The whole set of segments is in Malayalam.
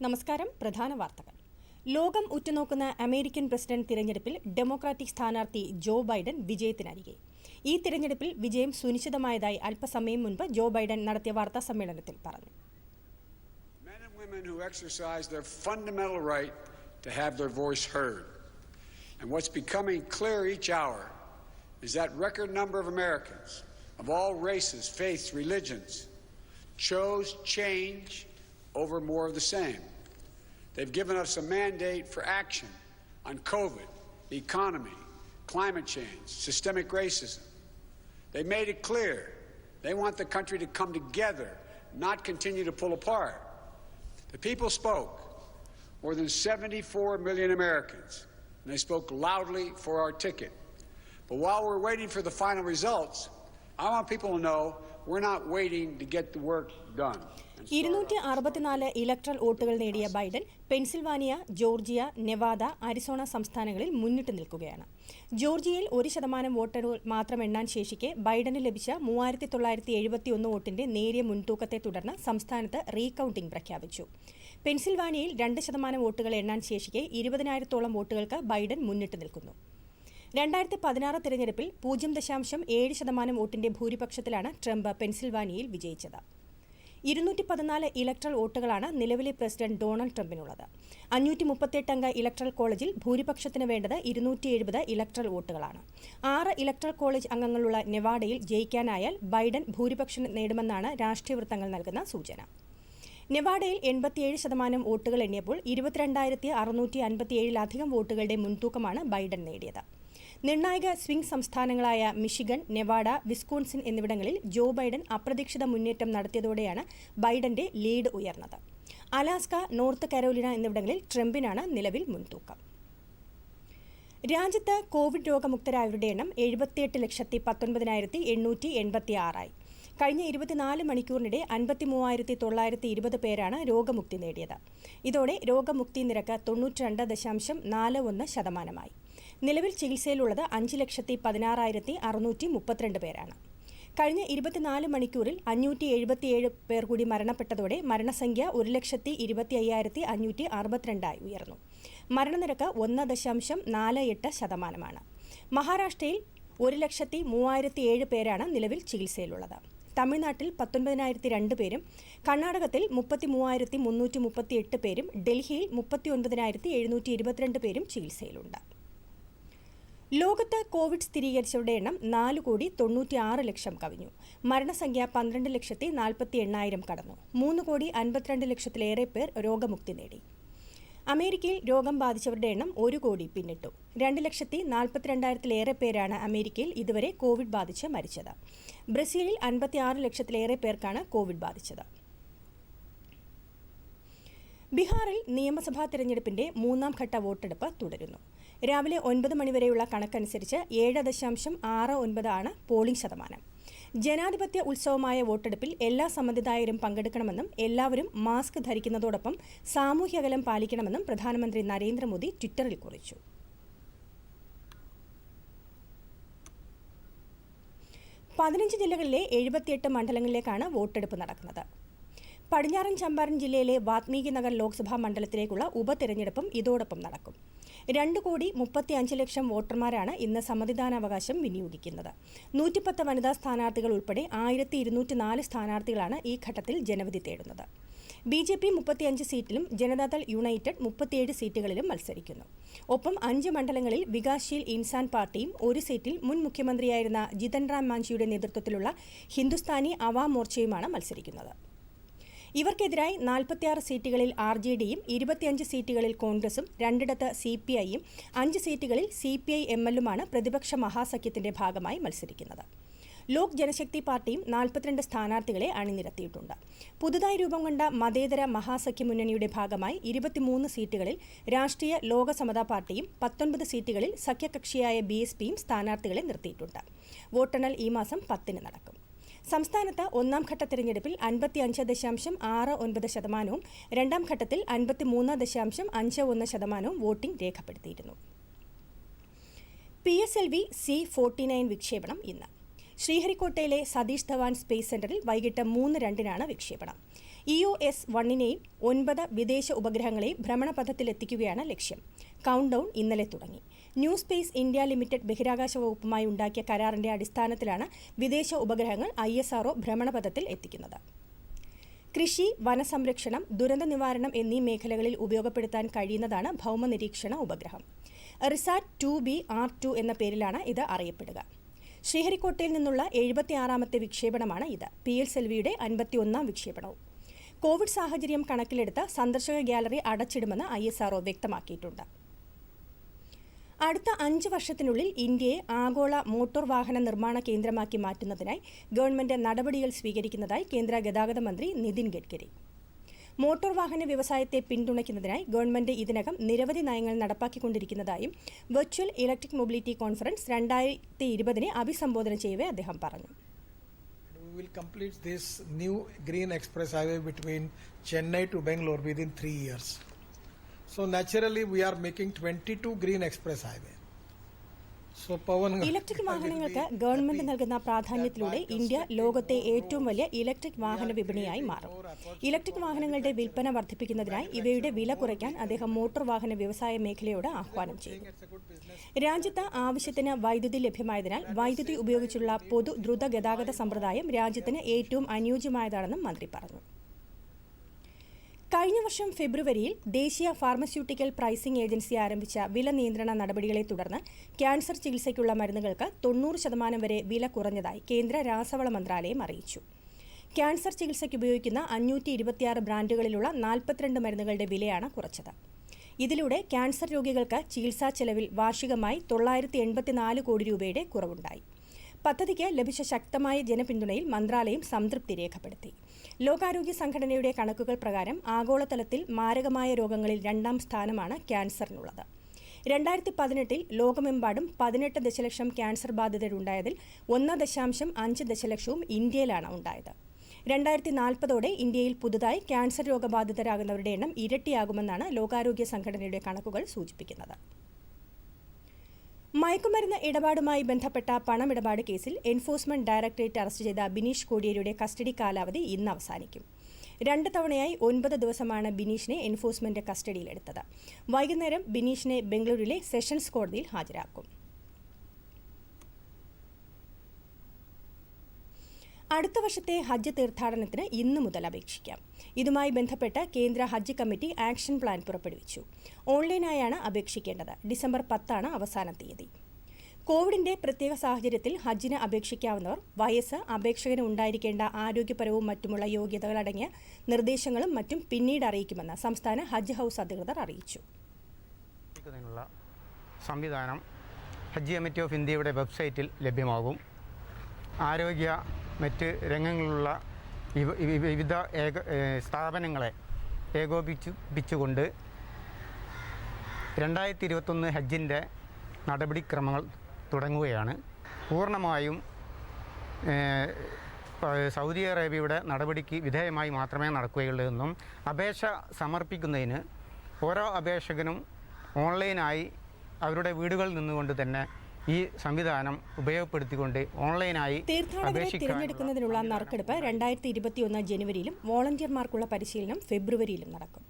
നമസ്കാരം പ്രധാന വാർത്തകൾ ലോകം ഉറ്റുനോക്കുന്ന അമേരിക്കൻ പ്രസിഡന്റ് തിരഞ്ഞെടുപ്പിൽ ഡെമോക്രാറ്റിക് സ്ഥാനാർത്ഥി ജോ ബൈഡൻ വിജയത്തിനരികെ ഈ തിരഞ്ഞെടുപ്പിൽ വിജയം സുനിശ്ചിതമായതായി അല്പസമയം മുൻപ് ജോ ബൈഡൻ നടത്തിയ വാർത്താ സമ്മേളനത്തിൽ പറഞ്ഞു. And what's becoming clear each hour is that record number of Americans of all races, faiths, religions chose change over more of the same. They've given us a mandate for action on COVID, the economy, climate change, systemic racism. They made it clear they want the country to come together, not continue to pull apart. The people spoke, more than 74 million Americans, and they spoke loudly for our ticket. But while we're waiting for the final results, I want people to know we're not waiting to get the work done. ഇരുന്നൂറ്റി അറുപത്തിനാല് ഇലക്ട്രൽ വോട്ടുകൾ നേടിയ Biden Pennsylvania Georgia Nevada Arizona സംസ്ഥാനങ്ങളിൽ മുന്നിട്ട് നിൽക്കുകയാണ്. ജോർജിയയിൽ ഒരു ശതമാനം വോട്ടുകൾ മാത്രം എണ്ണാൻ ശേഷിക്കെ ബൈഡന് ലഭിച്ച മൂവായിരത്തി തൊള്ളായിരത്തി എഴുപത്തി ഒന്ന് വോട്ടിന്റെ നേരിയ മുൻതൂക്കത്തെ തുടർന്ന് സംസ്ഥാനത്ത് റീകൌണ്ടിംഗ് പ്രഖ്യാപിച്ചു. പെൻസിൽവാനിയയിൽ രണ്ട് ശതമാനം വോട്ടുകൾ എണ്ണാൻ ശേഷിക്കെ ഇരുപതിനായിരത്തോളം വോട്ടുകൾക്ക് ബൈഡൻ മുന്നിട്ട് നിൽക്കുന്നു. രണ്ടായിരത്തി പതിനാറ് തിരഞ്ഞെടുപ്പിൽ പൂജ്യം ദശാംശം ഏഴ് ശതമാനം വോട്ടിന്റെ ഭൂരിപക്ഷത്തിലാണ് ട്രംപ് പെൻസിൽവാനിയയിൽ വിജയിച്ചത്. ഇരുന്നൂറ്റി പതിനാല് ഇലക്ട്രൽ വോട്ടുകളാണ് നിലവിലെ പ്രസിഡന്റ് ഡൊണാൾഡ് ട്രംപിനുള്ളത്. അഞ്ഞൂറ്റി മുപ്പത്തെട്ട് അംഗ ഇലക്ട്രൽ കോളേജിൽ ഭൂരിപക്ഷത്തിന് വേണ്ടത് ഇരുന്നൂറ്റി എഴുപത് ഇലക്ട്രൽ വോട്ടുകളാണ്. ആറ് ഇലക്ട്രൽ കോളേജ് അംഗങ്ങളുള്ള നെവാഡയിൽ ജയിക്കാനായാൽ ബൈഡൻ ഭൂരിപക്ഷം നേടുമെന്നാണ് രാഷ്ട്രീയ വൃത്തങ്ങൾ നൽകുന്ന സൂചന. നെവാഡയിൽ എൺപത്തിയേഴ് ശതമാനം വോട്ടുകൾ എണ്ണിയപ്പോൾ ഇരുപത്തിരണ്ടായിരത്തി അറുന്നൂറ്റി അൻപത്തിയേഴിലധികം വോട്ടുകളുടെ മുൻതൂക്കമാണ് ബൈഡൻ നേടിയത്. നിർണായക സ്വിംഗ് സംസ്ഥാനങ്ങളായ മിഷിഗൺ നെവാഡ വിസ്കോൺസിൻ എന്നിവിടങ്ങളിൽ ജോ ബൈഡൻ അപ്രതീക്ഷിത മുന്നേറ്റം നടത്തിയതോടെയാണ് ബൈഡന്റെ ലീഡ് ഉയർന്നത്. അലാസ്ക നോർത്ത് കരോലിന എന്നിവിടങ്ങളിൽ ട്രംപിനാണ് നിലവിൽ മുൻതൂക്കം. രാജ്യത്ത് കോവിഡ് രോഗമുക്തരായവരുടെ എണ്ണം എഴുപത്തിയെട്ട് ലക്ഷത്തി പത്തൊൻപതിനായിരത്തി എണ്ണൂറ്റി എൺപത്തി ആറായി കഴിഞ്ഞ ഇരുപത്തിനാല് മണിക്കൂറിനിടെ അൻപത്തി മൂവായിരത്തി തൊള്ളായിരത്തി ഇരുപത് പേരാണ് രോഗമുക്തി നേടിയത്. ഇതോടെ രോഗമുക്തി നിരക്ക് തൊണ്ണൂറ്റി രണ്ട് ദശാംശം നാല് ഒന്ന് ശതമാനമായി. നിലവിൽ ചികിത്സയിലുള്ളത് അഞ്ച് ലക്ഷത്തി പതിനാറായിരത്തി അറുന്നൂറ്റി മുപ്പത്തിരണ്ട് പേരാണ്. കഴിഞ്ഞ ഇരുപത്തിനാല് മണിക്കൂറിൽ അഞ്ഞൂറ്റി എഴുപത്തിയേഴ് പേർ കൂടി മരണപ്പെട്ടതോടെ മരണസംഖ്യ ഒരു ലക്ഷത്തി ഇരുപത്തി അയ്യായിരത്തി അഞ്ഞൂറ്റി അറുപത്തിരണ്ടായി ഉയർന്നു. മരണനിരക്ക് ഒന്ന് ദശാംശം നാല് എട്ട് ശതമാനമാണ്. മഹാരാഷ്ട്രയിൽ ഒരു ലക്ഷത്തി മൂവായിരത്തി ഏഴ് പേരാണ് നിലവിൽ ചികിത്സയിലുള്ളത്. തമിഴ്നാട്ടിൽ പത്തൊൻപതിനായിരത്തി രണ്ട് പേരും കർണാടകത്തിൽ മുപ്പത്തി മൂവായിരത്തി മുന്നൂറ്റി മുപ്പത്തി എട്ട് പേരും ഡൽഹിയിൽ മുപ്പത്തി ഒൻപതിനായിരത്തി എഴുന്നൂറ്റി ഇരുപത്തിരണ്ട് പേരും ചികിത്സയിലുണ്ട്. ലോകത്ത് കോവിഡ് സ്ഥിരീകരിച്ചവരുടെ എണ്ണം നാല് കോടി തൊണ്ണൂറ്റി ആറ് ലക്ഷം കവിഞ്ഞു. മരണസംഖ്യ പന്ത്രണ്ട് ലക്ഷത്തി നാൽപ്പത്തി എണ്ണായിരം കടന്നു. മൂന്ന് കോടി അൻപത്തിരണ്ട് ലക്ഷത്തിലേറെ പേർ രോഗമുക്തി നേടി. അമേരിക്കയിൽ രോഗം ബാധിച്ചവരുടെ എണ്ണം ഒരു കോടി പിന്നിട്ടു. രണ്ട് ലക്ഷത്തി നാൽപ്പത്തിരണ്ടായിരത്തിലേറെ പേരാണ് അമേരിക്കയിൽ ഇതുവരെ കോവിഡ് ബാധിച്ച് മരിച്ചത്. ബ്രസീലിൽ അൻപത്തിയാറ് ലക്ഷത്തിലേറെ പേർക്കാണ് കോവിഡ് ബാധിച്ചത്. ബീഹാറിൽ നിയമസഭാ തെരഞ്ഞെടുപ്പിന്റെ മൂന്നാം ഘട്ട വോട്ടെടുപ്പ് തുടരുന്നു. രാവിലെ ഒൻപത് മണിവരെയുള്ള കണക്കനുസരിച്ച് ഏഴ് ദശാംശം ആറ് ഒൻപതാണ് പോളിംഗ് ശതമാനം. ജനാധിപത്യ ഉത്സവമായ വോട്ടെടുപ്പിൽ എല്ലാ സമ്മതിദായരും പങ്കെടുക്കണമെന്നും എല്ലാവരും മാസ്ക് ധരിക്കുന്നതോടൊപ്പം സാമൂഹ്യ അകലം പാലിക്കണമെന്നും പ്രധാനമന്ത്രി നരേന്ദ്രമോദി ട്വിറ്ററിൽ കുറിച്ചു. പതിനഞ്ച് ജില്ലകളിലെ എഴുപത്തിയെട്ട് മണ്ഡലങ്ങളിലേക്കാണ് വോട്ടെടുപ്പ് നടക്കുന്നത്. പടിഞ്ഞാറൻ ചമ്പാരൻ ജില്ലയിലെ വാത്മീകി നഗർ ലോക്സഭാ മണ്ഡലത്തിലേക്കുള്ള ഉപതെരഞ്ഞെടുപ്പും ഇതോടൊപ്പം നടക്കും. രണ്ട് കോടി മുപ്പത്തി അഞ്ച് ലക്ഷം വോട്ടർമാരാണ് ഇന്ന് സമ്മതിദാനാവകാശം വിനിയോഗിക്കുന്നത്. നൂറ്റിപ്പത്ത് വനിതാ സ്ഥാനാർത്ഥികൾ ഉൾപ്പെടെ ആയിരത്തി ഇരുന്നൂറ്റി നാല് സ്ഥാനാർത്ഥികളാണ് ഈ ഘട്ടത്തിൽ ജനവിധി തേടുന്നത്. ബി ജെ പി മുപ്പത്തിയഞ്ച് സീറ്റിലും ജനതാദൾ യുണൈറ്റഡ് മുപ്പത്തിയേഴ് സീറ്റുകളിലും മത്സരിക്കുന്നു. ഒപ്പം അഞ്ച് മണ്ഡലങ്ങളിൽ വികാസ്ശീൽ ഇൻസാൻ പാർട്ടിയും ഒരു സീറ്റിൽ മുൻ മുഖ്യമന്ത്രിയായിരുന്ന ജിതൻ റാം മാഞ്ചിയുടെ നേതൃത്വത്തിലുള്ള ഹിന്ദുസ്ഥാനി അവാം മോർച്ചയുമാണ് മത്സരിക്കുന്നത്. ഇവർക്കെതിരായി നാൽപ്പത്തിയാറ് സീറ്റുകളിൽ ആർ ജെ ഡിയും ഇരുപത്തിയഞ്ച് സീറ്റുകളിൽ കോൺഗ്രസും രണ്ടിടത്ത് സി പി ഐയും അഞ്ച് സീറ്റുകളിൽ സി പി ഐ എം എല്ലുമാണ് പ്രതിപക്ഷ മഹാസഖ്യത്തിന്റെ ഭാഗമായി മത്സരിക്കുന്നത്. ലോക് ജനശക്തി പാർട്ടിയും നാൽപ്പത്തിരണ്ട് സ്ഥാനാർത്ഥികളെ അണിനിരത്തിയിട്ടുണ്ട്. പുതുതായി രൂപം കൊണ്ട മതേതര മഹാസഖ്യ മുന്നണിയുടെ ഭാഗമായി ഇരുപത്തിമൂന്ന് സീറ്റുകളിൽ രാഷ്ട്രീയ ലോക സമതാ പാർട്ടിയും പത്തൊൻപത് സീറ്റുകളിൽ സഖ്യകക്ഷിയായ ബി എസ് പിയും സ്ഥാനാർത്ഥികളെ നിർത്തിയിട്ടുണ്ട്. വോട്ടെണ്ണൽ ഈ മാസം പത്തിന് നടക്കും. സംസ്ഥാനത്ത് ഒന്നാം ഘട്ട തെരഞ്ഞെടുപ്പിൽ അൻപത്തിയഞ്ച് ദശാംശം ആറ് ഒൻപത് ശതമാനവും രണ്ടാം ഘട്ടത്തിൽ അൻപത്തിമൂന്ന് ദശാംശം അഞ്ച് ഒന്ന് ശതമാനവും വോട്ടിംഗ് രേഖപ്പെടുത്തിയിരുന്നു. P S L V C forty nine വിക്ഷേപണം ഇന്ന്. ശ്രീഹരിക്കോട്ടയിലെ സതീഷ് ധവാൻ സ്പേസ് സെന്ററിൽ വൈകിട്ട് മൂന്ന് രണ്ടിനാണ് വിക്ഷേപണം. ഇ ഒ എസ് വണ്ണിനെയും ഒൻപത് വിദേശ ഉപഗ്രഹങ്ങളെയും ഭ്രമണപഥത്തിലെത്തിക്കുകയാണ് ലക്ഷ്യം. കൗണ്ട് ഡൌൺ ഇന്നലെ തുടങ്ങി. ന്യൂ സ്പേസ് ഇന്ത്യ ലിമിറ്റഡ് ബഹിരാകാശ വകുപ്പുമായി ഉണ്ടാക്കിയ കരാറിന്റെ അടിസ്ഥാനത്തിലാണ് വിദേശ ഉപഗ്രഹങ്ങൾ ഐ എസ് ആർഒ ഭ്രമണപഥത്തിൽ എത്തിക്കുന്നത്. കൃഷി വനസംരക്ഷണം ദുരന്ത നിവാരണം എന്നീ മേഖലകളിൽ ഉപയോഗപ്പെടുത്താൻ കഴിയുന്നതാണ് ഭൗമ നിരീക്ഷണ ഉപഗ്രഹം. RISAT two B R two എന്ന പേരിലാണ് ഇത് അറിയപ്പെടുക. ശ്രീഹരിക്കോട്ടയിൽ നിന്നുള്ള എഴുപത്തിയാറാമത്തെ വിക്ഷേപണമാണ് ഇത്. പി എൽ സെൽവിയുടെ അൻപത്തിയൊന്നാം വിക്ഷേപണവും. കോവിഡ് സാഹചര്യം കണക്കിലെടുത്ത് സന്ദർശക ഗ്യാലറി അടച്ചിടുമെന്ന് ഐ വ്യക്തമാക്കിയിട്ടുണ്ട്. അടുത്ത അഞ്ച് വർഷത്തിനുള്ളിൽ ഇന്ത്യയെ ആഗോള മോട്ടോർ വാഹന നിർമ്മാണ കേന്ദ്രമാക്കി മാറ്റുന്നതിനായി ഗവൺമെന്റ് നടപടികൾ സ്വീകരിക്കുന്നതായി കേന്ദ്ര ഗതാഗത മന്ത്രി നിതിൻ ഗഡ്കരി മോട്ടോർ വാഹന വ്യവസായത്തെ പിന്തുണയ്ക്കുന്നതിനായി ഗവൺമെന്റ് ഇതിനകം നിരവധി നയങ്ങൾ നടപ്പാക്കിക്കൊണ്ടിരിക്കുന്നതായും വെർച്വൽ ഇലക്ട്രിക് മൊബിലിറ്റി കോൺഫറൻസ് രണ്ടായിരത്തി ഇരുപതിനെ അഭിസംബോധന ചെയ്യവേ അദ്ദേഹം പറഞ്ഞു We will complete this new green express highway between Chennai to Bangalore within three years. So naturally, we are making 22 green express highway. Electric വാഹനങ്ങൾക്ക് ഗവൺമെന്റ് നൽകുന്ന പ്രാധാന്യത്തിലൂടെ ഇന്ത്യ ലോകത്തെ ഏറ്റവും വലിയ ഇലക്ട്രിക് വാഹന വിപണിയായി മാറും. ഇലക്ട്രിക് വാഹനങ്ങളുടെ വിൽപ്പന വർദ്ധിപ്പിക്കുന്നതിനായി ഇവയുടെ വില കുറയ്ക്കാൻ അദ്ദേഹം മോട്ടോർ വാഹന വ്യവസായ മേഖലയോട് ആഹ്വാനം ചെയ്തു. രാജ്യത്ത് ആവശ്യത്തിന് വൈദ്യുതി ലഭ്യമായതിനാൽ വൈദ്യുതി ഉപയോഗിച്ചുള്ള പൊതു ദ്രുത ഗതാഗത സമ്പ്രദായം രാജ്യത്തിന് ഏറ്റവും അനുയോജ്യമായതാണെന്നും മന്ത്രി പറഞ്ഞു. കഴിഞ്ഞ വർഷം ഫെബ്രുവരിയിൽ ദേശീയ ഫാർമസ്യൂട്ടിക്കൽ പ്രൈസിംഗ് ഏജൻസി ആരംഭിച്ച വില നിയന്ത്രണ നടപടികളെ തുടർന്ന് ക്യാൻസർ ചികിത്സയ്ക്കുള്ള മരുന്നുകൾക്ക് തൊണ്ണൂറ് ശതമാനം വരെ വില കുറഞ്ഞതായി കേന്ദ്ര രാസവള മന്ത്രാലയം അറിയിച്ചു. ക്യാൻസർ ചികിത്സയ്ക്ക് ഉപയോഗിക്കുന്ന അഞ്ഞൂറ്റി ഇരുപത്തിയാറ് ബ്രാൻഡുകളിലുള്ള നാൽപ്പത്തിരണ്ട് മരുന്നുകളുടെ വിലയാണ് കുറച്ചത്. ഇതിലൂടെ ക്യാൻസർ രോഗികൾക്ക് ചികിത്സാ ചെലവിൽ വാർഷികമായി തൊള്ളായിരത്തി എൺപത്തിനാല് കോടി രൂപയുടെ കുറവുണ്ടായി. പദ്ധതിക്ക് ലഭിച്ച ശക്തമായ ജനപിന്തുണയിൽ മന്ത്രാലയം സംതൃപ്തി രേഖപ്പെടുത്തി. ലോകാരോഗ്യ സംഘടനയുടെ കണക്കുകൾ പ്രകാരം ആഗോളതലത്തിൽ മാരകമായ രോഗങ്ങളിൽ രണ്ടാം സ്ഥാനമാണ് ക്യാൻസറിനുള്ളത്. രണ്ടായിരത്തി പതിനെട്ടിൽ ലോകമെമ്പാടും പതിനെട്ട് ദശലക്ഷം ക്യാൻസർ ബാധിതരുണ്ടായതിൽ ഒന്ന് ദശാംശം അഞ്ച് ദശലക്ഷവും ഇന്ത്യയിലാണ് ഉണ്ടായത്. രണ്ടായിരത്തി നാൽപ്പതോടെ ഇന്ത്യയിൽ പുതുതായി ക്യാൻസർ രോഗബാധിതരാകുന്നവരുടെ എണ്ണം ഇരട്ടിയാകുമെന്നാണ് ലോകാരോഗ്യ സംഘടനയുടെ കണക്കുകൾ സൂചിപ്പിക്കുന്നത്. മയക്കുമരുന്ന് ഇടപാടുമായി ബന്ധപ്പെട്ട പണമിടപാട് കേസിൽ എൻഫോഴ്സ്മെന്റ് ഡയറക്ടറേറ്റ് അറസ്റ്റ് ചെയ്ത ബിനീഷ് കോടിയേരിയുടെ കസ്റ്റഡി കാലാവധി ഇന്ന് അവസാനിക്കും. രണ്ട് തവണയായി ഒൻപത് ദിവസമാണ് ബിനീഷിനെ എൻഫോഴ്സ്മെന്റ് കസ്റ്റഡിയിലെടുത്തത്. വൈകുന്നേരം ബിനീഷിനെ ബംഗളൂരുവിലെ സെഷൻസ് കോടതിയിൽ ഹാജരാക്കും. അടുത്ത വർഷത്തെ ഹജ്ജ് തീർത്ഥാടനത്തിന് ഇന്ന് മുതൽ അപേക്ഷിക്കാം. ഇതുമായി ബന്ധപ്പെട്ട് കേന്ദ്ര ഹജ്ജ് കമ്മിറ്റി ആക്ഷൻ പ്ലാൻ പുറപ്പെടുവിച്ചു. ഓൺലൈനായാണ് അപേക്ഷിക്കേണ്ടത്. ഡിസംബർ പത്താണ് അവസാന തീയതി. കോവിഡിന്റെ പ്രത്യേക സാഹചര്യത്തിൽ ഹജ്ജിന് അപേക്ഷിക്കാവുന്നവർ വയസ്സ് അപേക്ഷകന് ഉണ്ടായിരിക്കേണ്ട ആരോഗ്യപരവും മറ്റുമുള്ള യോഗ്യതകളടങ്ങിയ നിർദ്ദേശങ്ങളും മറ്റും പിന്നീട് അറിയിക്കുമെന്ന് സംസ്ഥാന ഹജ്ജ് ഹൗസ് അധികൃതർ അറിയിച്ചു. സംവിധാനം ഹജ്ജ് കമ്മിറ്റി ഓഫ് ഇന്ത്യയുടെ വെബ്സൈറ്റിൽ ലഭ്യമാകും. ആരോഗ്യ മറ്റ് രംഗങ്ങളിലുള്ള വിവിധ ഏക സ്ഥാപനങ്ങളെ ഏകോപിപ്പിച്ചുകൊണ്ട് രണ്ടായിരത്തി ഇരുപത്തൊന്ന് ഹജ്ജിന്റെ നടപടിക്രമങ്ങൾ തുടങ്ങുകയാണ്. പൂർണമായും സൗദി അറേബ്യയുടെ നടപടിക്ക് വിധേയമായി മാത്രമേ നടക്കുകയുള്ളൂ എന്നും അപേക്ഷ സമർപ്പിക്കുന്നതിന് ഓരോ അപേക്ഷകനും ഓൺലൈനായി അവരുടെ വീടുകളിൽ നിന്നുകൊണ്ട് തന്നെ ഈ സംവിധാനം ഉപയോഗപ്പെടുത്തിക്കൊണ്ട് ഓൺലൈനായി തീർത്ഥാടകരെ തിരഞ്ഞെടുക്കുന്നതിനുള്ള നറുക്കെടുപ്പ് രണ്ടായിരത്തി ഇരുപത്തിയൊന്ന് ജനുവരിയിലും വോളണ്ടിയർമാർക്കുള്ള പരിശീലനം ഫെബ്രുവരിയിലും നടക്കും.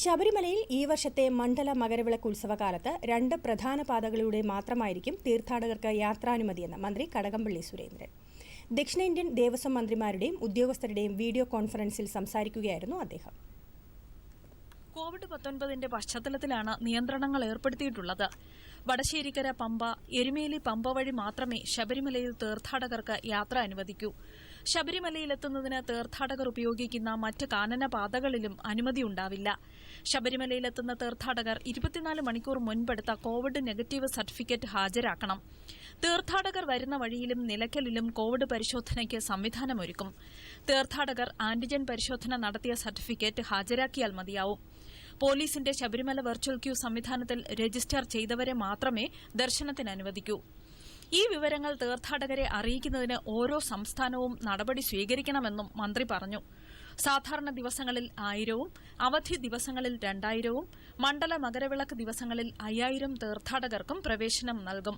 ശബരിമലയിൽ ഈ വർഷത്തെ മണ്ഡല മകരവിളക്ക് ഉത്സവകാലത്ത് രണ്ട് പ്രധാന പാതകളിലൂടെ മാത്രമായിരിക്കും തീർത്ഥാടകർക്ക് യാത്രാനുമതിയെന്ന് മന്ത്രി കടകംപള്ളി സുരേന്ദ്രൻ. ദക്ഷിണേന്ത്യൻ ദേവസ്വം മന്ത്രിമാരുടെയും ഉദ്യോഗസ്ഥരുടെയും വീഡിയോ കോൺഫറൻസിൽ സംസാരിക്കുകയായിരുന്നു അദ്ദേഹം. കോവിഡ് പത്തൊൻപതിന്റെ പശ്ചാത്തലത്തിലാണ് നിയന്ത്രണങ്ങൾ ഏർപ്പെടുത്തിയിട്ടുള്ളത്. വടശ്ശേരിക്കര പമ്പ എരുമേലി പമ്പ വഴി മാത്രമേ ശബരിമലയിൽ തീർത്ഥാടകർക്ക് യാത്ര അനുവദിക്കൂ. ശബരിമലയിലെത്തുന്നതിന് തീർത്ഥാടകർ ഉപയോഗിക്കുന്ന മറ്റ് കാനന പാതകളിലും അനുമതിയുണ്ടാവില്ല ശബരിമലയിലെത്തുന്ന തീർത്ഥാടകർ ഇരുപത്തിനാല് മണിക്കൂർ മുൻപെടുത്ത കോവിഡ് നെഗറ്റീവ് സർട്ടിഫിക്കറ്റ് ഹാജരാക്കണം. തീർത്ഥാടകർ വരുന്ന വഴിയിലും നിലയ്ക്കലിലും കോവിഡ് പരിശോധനയ്ക്ക് സംവിധാനമൊരുക്കും. തീർത്ഥാടകർ ആന്റിജൻ പരിശോധന നടത്തിയ സർട്ടിഫിക്കറ്റ് ഹാജരാക്കിയാൽ മതിയാവും. പോലീസിന്റെ ശബരിമല വെർച്വൽ ക്യൂ സംവിധാനത്തിൽ രജിസ്റ്റർ ചെയ്തവരെ മാത്രമേ ദർശനത്തിന് അനുവദിക്കൂ ഈ വിവരങ്ങൾ തീർത്ഥാടകരെ അറിയിക്കുന്നതിന് ഓരോ സംസ്ഥാനവും നടപടി സ്വീകരിക്കണമെന്നും മന്ത്രി പറഞ്ഞു. സാധാരണ ദിവസങ്ങളിൽ ആയിരവും അവധി ദിവസങ്ങളിൽ രണ്ടായിരവും മണ്ഡല മകരവിളക്ക് ദിവസങ്ങളിൽ അയ്യായിരം തീർത്ഥാടകർക്കും പ്രവേശനം നൽകും.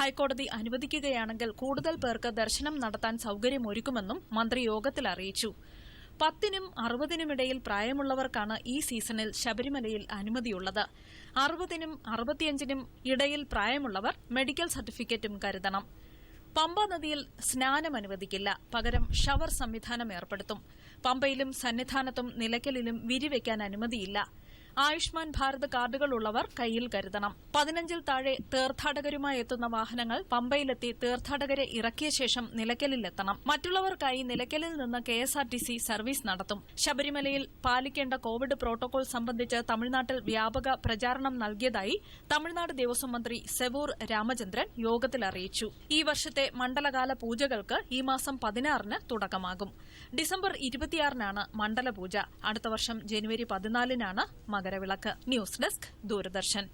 ഹൈക്കോടതി അനുവദിക്കുകയാണെങ്കിൽ കൂടുതൽ പേർക്ക് ദർശനം നടത്താൻ സൌകര്യമൊരുക്കുമെന്നും മന്ത്രി യോഗത്തിൽ അറിയിച്ചു. പത്തിനും അറുപതിനുമിടയിൽ പ്രായമുള്ളവർക്കാണ് ഈ സീസണിൽ ശബരിമലയിൽ അനുമതിയുള്ളത്. അറുപതിനും അറുപത്തിയഞ്ചിനും ഇടയിൽ പ്രായമുള്ളവർ മെഡിക്കൽ സർട്ടിഫിക്കറ്റും കരുതണം. പമ്പ നദിയിൽ സ്നാനം അനുവദിക്കില്ല. പകരം ഷവർ സംവിധാനം ഏർപ്പെടുത്തും. പമ്പയിലും സന്നിധാനത്തും നിലയ്ക്കലിലും വിരിവെക്കാൻ അനുമതിയില്ല. ആയുഷ്മാൻ ഭാരത് കാർഡുകൾ ഉള്ളവർ കയ്യിൽ കരുതണം. പതിനഞ്ചിൽ താഴെ തീർത്ഥാടകരുമായി എത്തുന്ന വാഹനങ്ങൾ പമ്പയിലെത്തി തീർത്ഥാടകരെ ഇറക്കിയ ശേഷം നിലയ്ക്കലിലെത്തണം. മറ്റുള്ളവർക്കായി നിലയ്ക്കലിൽ നിന്ന് K S R T C service നടത്തും. ശബരിമലയിൽ പാലിക്കേണ്ട കോവിഡ് പ്രോട്ടോകോൾ സംബന്ധിച്ച് തമിഴ്നാട്ടിൽ വ്യാപക പ്രചാരണം നൽകിയതായി തമിഴ്നാട് ദേവസ്വം മന്ത്രി സെവൂർ രാമചന്ദ്രൻ യോഗത്തിൽ അറിയിച്ചു. ഈ വർഷത്തെ മണ്ഡലകാല പൂജകൾക്ക് ഈ മാസം പതിനാറിന് തുടക്കമാകും. ഡിസംബർ ഇരുപത്തിയാറിനാണ് മണ്ഡലപൂജ. അടുത്ത വർഷം ജനുവരി പതിനാലിനാണ് Makaravilakku. News desk Doordarshan.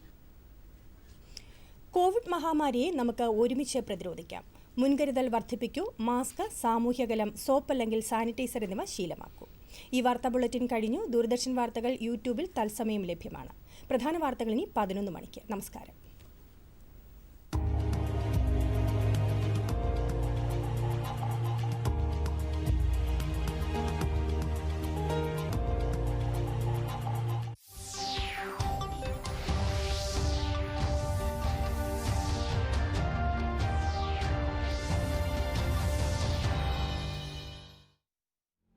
Covid മഹാമാരിയെ നമുക്ക് ഒരുമിച്ച് പ്രതിരോധിക്കാം. മുൻകരുതൽ വർദ്ധിപ്പിക്കൂ മാസ്ക് സാമൂഹ്യകലം സോപ്പ് അല്ലെങ്കിൽ സാനിറ്റൈസർ എന്നിവ ശീലമാക്കൂ. ഈ വാർത്താ ബുള്ളറ്റിൻ കഴിഞ്ഞു. ദൂരദർശൻ വാർത്തകൾ യൂട്യൂബിൽ തത്സമയം ലഭ്യമാണ്. പ്രധാന വാർത്തകൾ ഇനി പതിനൊന്ന് മണിക്ക്. നമസ്കാരം.